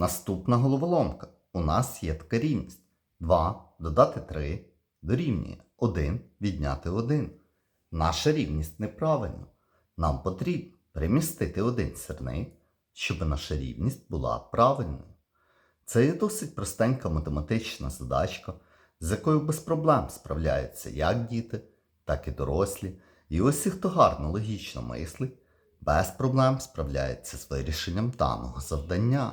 Наступна головоломка. У нас є така рівність. 2 додати 3 дорівнює 1 відняти 1. Наша рівність неправильна. Нам потрібно перемістити один сірник, щоб наша рівність була правильною. Це є досить простенька математична задачка, з якою без проблем справляються як діти, так і дорослі. І усі, хто гарно логічно мислить, без проблем справляється з вирішенням даного завдання.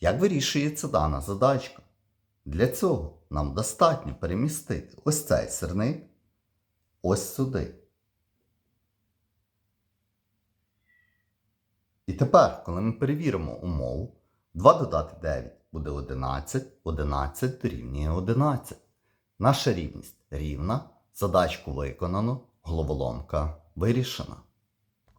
Як вирішується дана задачка? Для цього нам достатньо перемістити ось цей сирник ось сюди. І тепер, коли ми перевіримо умову, 2 додати 9 буде 11, 11 дорівнює 11. Наша рівність рівна, задачку виконано, головоломка вирішена.